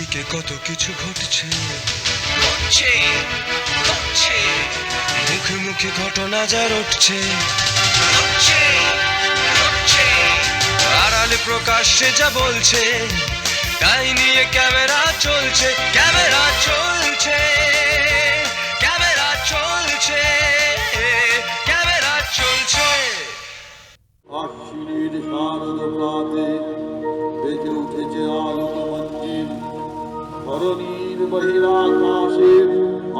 চারিদিকে কত কিছু ঘটছে। ঘটছে ঘটছে। মুখে মুখে ঘটনা যা রটছে। ঘটছে ঘটছে। আড়ালে প্রকাশ্যে যা বলছে তাই নিয়ে ক্যামেরা চলছে ক্যামেরা চলছে ক্যামেরা চলছে ক্যামেরা চলছে। আশ্বিনের শারদ প্রাতে ধরণীর বহিরাকাশের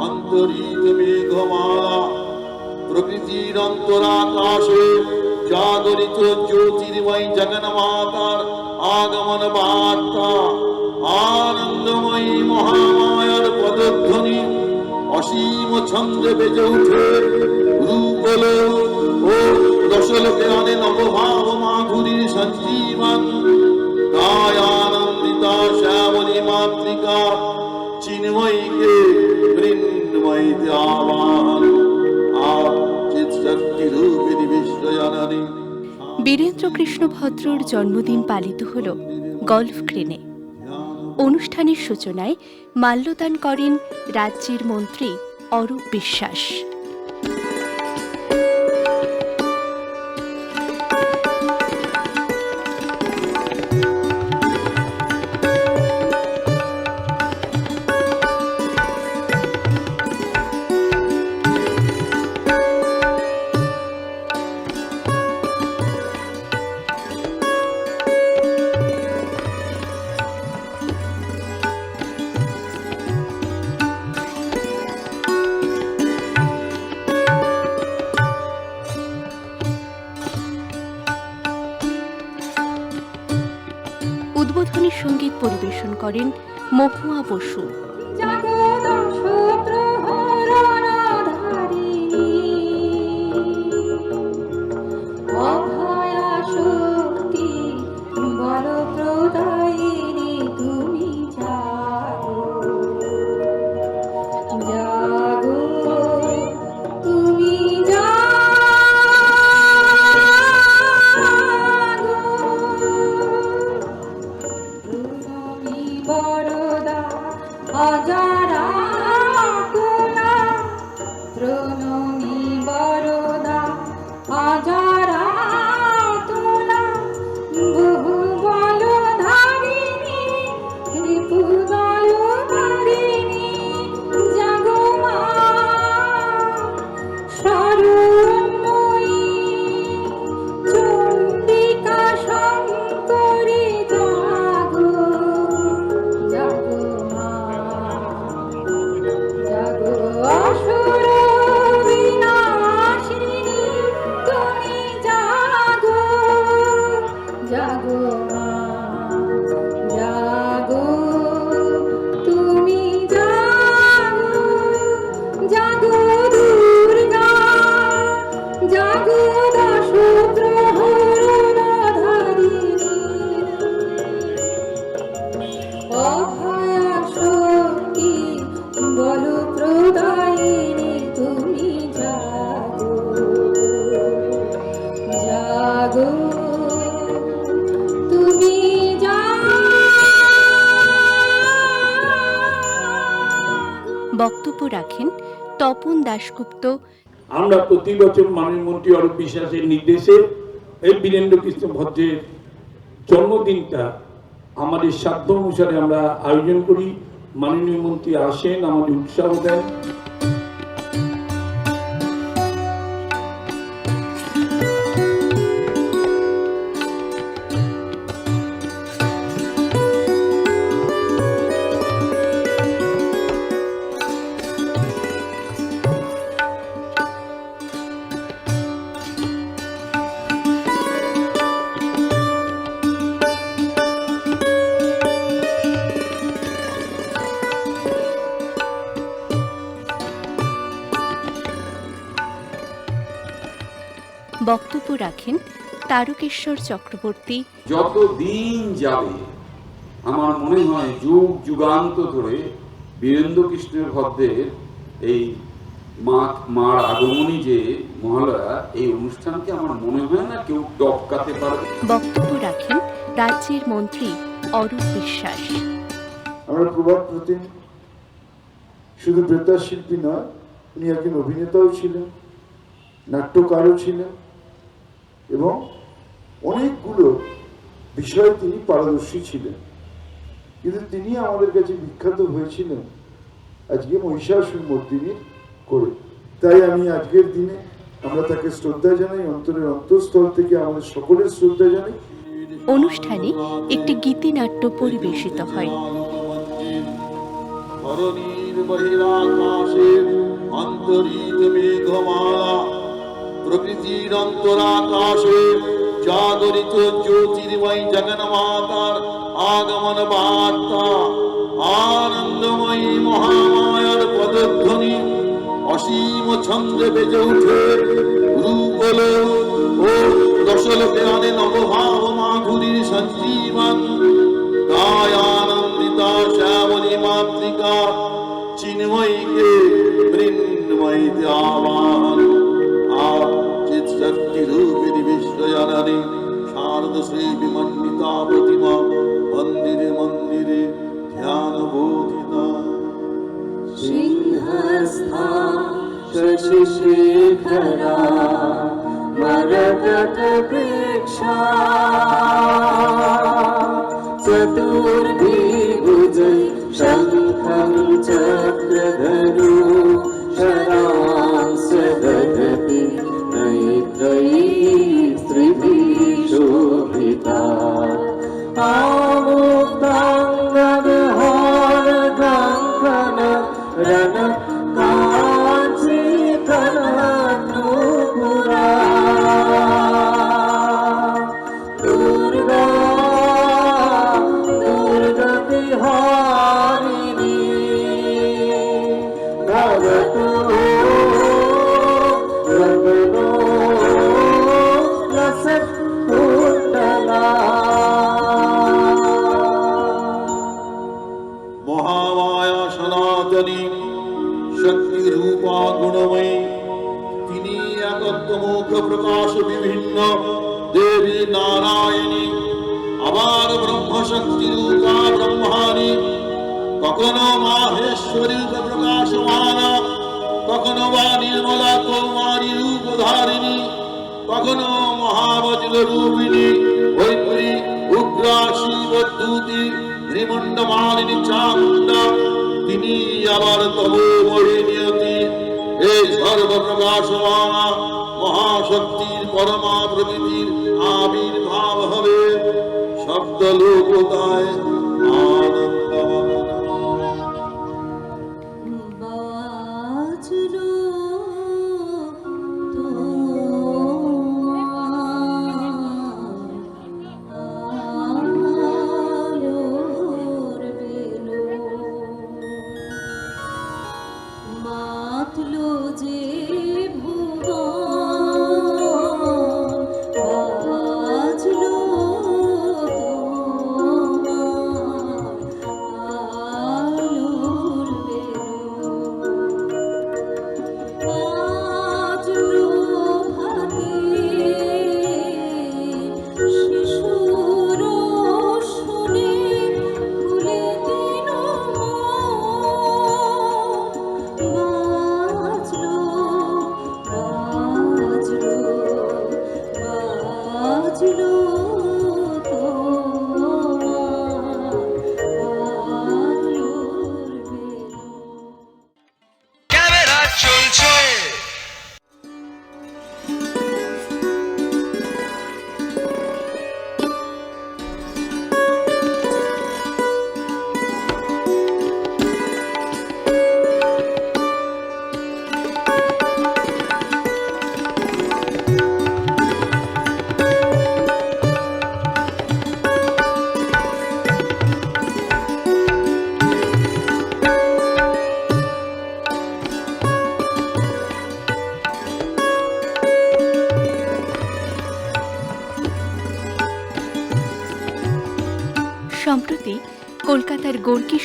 অন্তরিত মেঘমালা, প্রকৃতির অন্তরাকাশে জাগরিত জ্যোতির্ময় জগন মাতার আগমন বার্তা, আনন্দময়ী মহামায়ার পদধ্বনি, অসীম ছন্দে বেজে উঠে রূপল ও দশলোকে আনে নবভাব মাধুরীর সঞ্জীবন। বীরেন্দ্র কৃষ্ণ ভদ্রর জন্মদিন পালিত হল গল্ফ ক্রেনে। অনুষ্ঠানের সূচনায় মাল্যদান করেন রাজ্যের মন্ত্রী অরূপ বিশ্বাস। করেন মহুয়া বসু। 맞아. রাখেন তপন দাশগুপ্ত। আমরা প্রতি বছর মাননীয় মন্ত্রী অরূপ বিশ্বাসের নির্দেশে এই বীরেন্দ্র কৃষ্ণ ভদ্রের জন্মদিনটা আমাদের সাধ্য অনুসারে আমরা আয়োজন করি। মাননীয় মন্ত্রী আসেন, আমাদের উৎসাহ দেন। বক্তব্য রাখেন তারকেশ্বর চক্রবর্তী। যত দিন যাবে আমার মনে হয় যুগ যুগান্ত ধরে বীরেন্দ্র কৃষ্ণের ভদ্রের এই মা মার আগমনী যে মহালয়া এই অনুষ্ঠানকে আমার মনে হয় না কেউ টপকাতে পারবে। বক্তব্য রাখেন রাজ্যের মন্ত্রী অরূপ বিশ্বাস। আমরা প্রভাত প্রতিম শুধু বেতার শিল্পী নয় উনি একজন অভিনেতাও ছিলেন নাট্যকারও ছিলেন। এবং অনেকগুলো বিষয়ে তিনি পারদর্শী ছিলেন। কিন্তু তিনি আমাদের কাছে বিখ্যাত হয়েছিলেন আজকে মহিষাসুর মর্দিনীর করে। তাই আমি আজকের দিনে আমরা তাকে শ্রদ্ধা জানাই অন্তরের অন্তঃস্থল থেকে আমাদের সকলের শ্রদ্ধা জানাই। অনুষ্ঠানে একটি গীতিনাট্য পরিবেশিত হয়। ধরণীর বহিরাকাশের অন্তরিত মেঘমালা প্রকৃতির অন্তরাকাশে জাগরিত জ্যোতির্ময় জগন্মাতার আগমন বার্তা, আনন্দময়ী মহামায়ার পদধ্বনি, অসীম ছন্দে বেজে উঠে রূপল ও দশলোকে আনে নবভাব মাধুরীর সঞ্জীবন शशिशेखरा मरकटवृक्षा चतुर्भिभुजै शङ्खं चक्रधनु নির্মলা কৌমারী রূপ ধারিণী কখনো মহাবজ্র রূপিণী হৈত্রী উগ্রা শিবদূতি ত্রিমণ্ড মালিনী চামুণ্ডা, তিনি আবার তব নিয়তি। এই সর্বপ্রকাশমানা মহাশক্তির পরমা প্রকৃতির আবির্ভাব হবে। শব্দ লোকতায়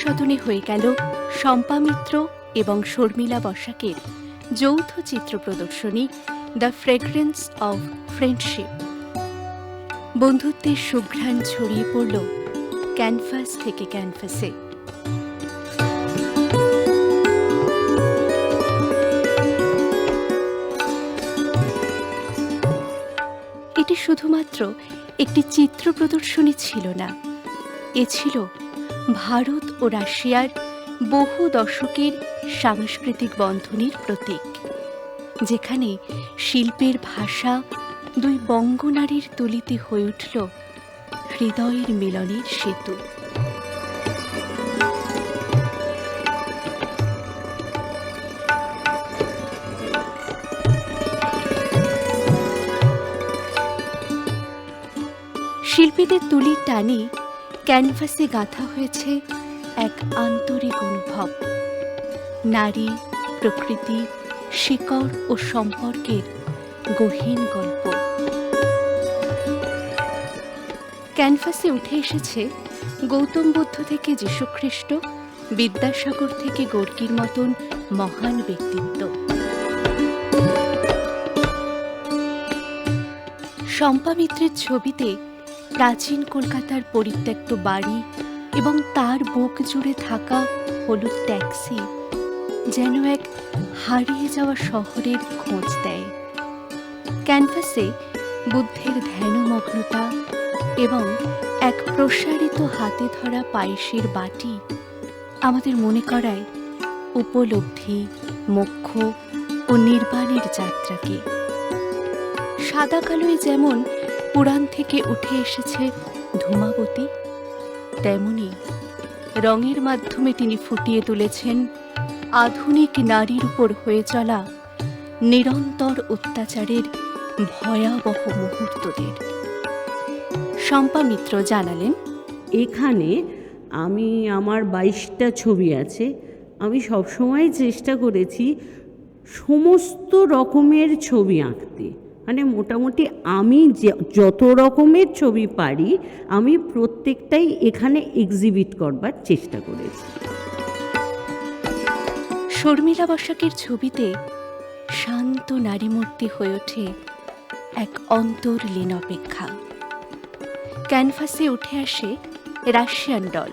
সদনে হয়ে গেল শম্পা মিত্র এবং শর্মিলা বসাকের যৌথ চিত্র প্রদর্শনী দ্য ফ্রেগ্রেন্স অব ফ্রেন্ডশিপ। বন্ধুত্বের সুঘ্রাণ ছড়িয়ে পড়ল ক্যানভাস থেকে ক্যানভাসে। এটি শুধুমাত্র একটি চিত্র প্রদর্শনী ছিল না, এ ছিল ভারত ও রাশিয়ার বহু দশকের সাংস্কৃতিক বন্ধনের প্রতীক, যেখানে শিল্পের ভাষা দুই বঙ্গনারীর তুলিতে হয়ে উঠল হৃদয়ের মিলনের সেতু। শিল্পীদের তুলির টানে ক্যানভাসে গাঁথা হয়েছে এক আন্তরিক অনুভব। নারী, প্রকৃতি, শিকড় ও সম্পর্কের গহীন গল্প। ক্যানভাসে উঠে এসেছে গৌতম বুদ্ধ থেকে যীশুখ্রিস্ট, বিদ্যাসাগর থেকে গর্গির মতন মহান ব্যক্তিত্ব। শম্পা মিত্রের ছবিতে প্রাচীন কলকাতার পরিত্যক্ত বাড়ি এবং তার বুক জুড়ে থাকা হলুদ ট্যাক্সি যেন এক হারিয়ে যাওয়া শহরের খোঁজ দেয়। ক্যানভাসে বুদ্ধের ধ্যানমগ্নতা এবং এক প্রসারিত হাতে ধরা পায়েসের বাটি আমাদের মনে করায় উপলব্ধি, মোক্ষ ও নির্বাণের যাত্রাকে। সাদা কালোয় যেমন পুরাণ থেকে উঠে এসেছে ধূমাবতী। তেমনি রঙের মাধ্যমে তিনি ফুটিয়ে তুলেছেন আধুনিক নারীর উপর হয়ে চলা নিরন্তর অত্যাচারের ভয়াবহ মুহূর্তদের। শম্পা মিত্র জানালেন, এখানে আমি আমার বাইশটা ছবি আছে। আমি সবসময় চেষ্টা করেছি সমস্ত রকমের ছবি আঁকতে। মানে মোটামুটি আমি যে- যত রকমের ছবি পারি, আমি প্রত্যেকটাই এখানে এক্সিবিট করবার চেষ্টা করেছি। শর্মিলা বসাকের ছবিতে শান্ত নারীমূর্তি হয়ে ওঠে এক অন্তর্লীন অপেক্ষা। ক্যানভাসে উঠে আসে রাশিয়ান ডল,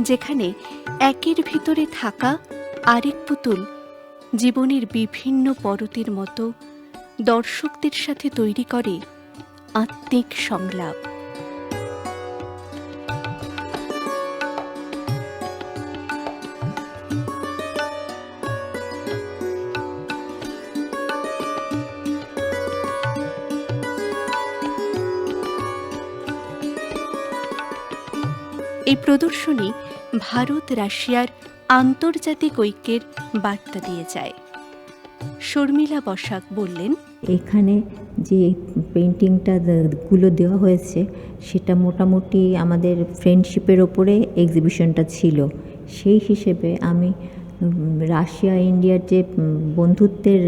যেখানে একের ভিতরে থাকা আরেক পুতুল জীবনের বিভিন্ন পরতের মতো দর্শকদের সাথে তৈরি করে আত্মিক সংলাপ। এই প্রদর্শনী ভারত রাশিয়ার আন্তর্জাতিক ঐক্যের বার্তা দিয়ে যায়। শর্মিলা বসাক বললেন এখানে যে পেন্টিংটা গুলো দেওয়া হয়েছে, সেটা মোটামুটি আমাদের ফ্রেন্ডশিপের ওপরে এক্সিবিশনটা ছিল। সেই হিসেবে আমি রাশিয়া ইন্ডিয়ার যে বন্ধুত্বের,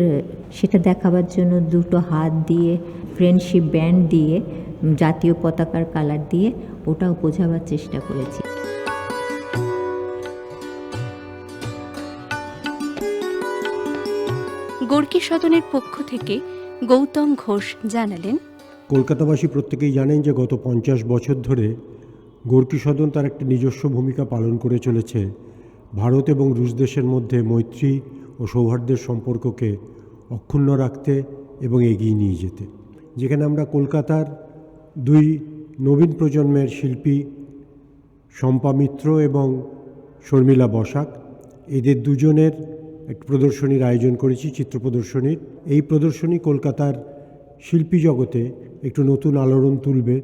সেটা দেখাবার জন্য দুটো হাত দিয়ে ফ্রেন্ডশিপ ব্যান্ড দিয়ে জাতীয় পতাকার কালার দিয়ে ওটাও বোঝাবার চেষ্টা করেছি। গোর্কি সদনের পক্ষ থেকে গৌতম ঘোষ জানালেন, কলকাতাবাসী প্রত্যেকেই জানেন যে গত পঞ্চাশ বছর ধরে গোর্কি সদন তার একটি নিজস্ব ভূমিকা পালন করে চলেছে। ভারত এবং রুশ দেশের মধ্যে মৈত্রী ও সৌহার্দ্যের সম্পর্ককে অক্ষুণ্ণ রাখতে এবং এগিয়ে নিয়ে যেতে। যেখানে আমরা কলকাতার দুই নবীন প্রজন্মের শিল্পী শম্পা মিত্র এবং শর্মিলা বসাক, এদের দুজনের এক প্রদর্শনীর আয়োজন করেছি, চিত্র প্রদর্শনীর। এই প্রদর্শনী কলকাতার শিল্পী জগতে একটু নতুন আলোড়ন তুলবে।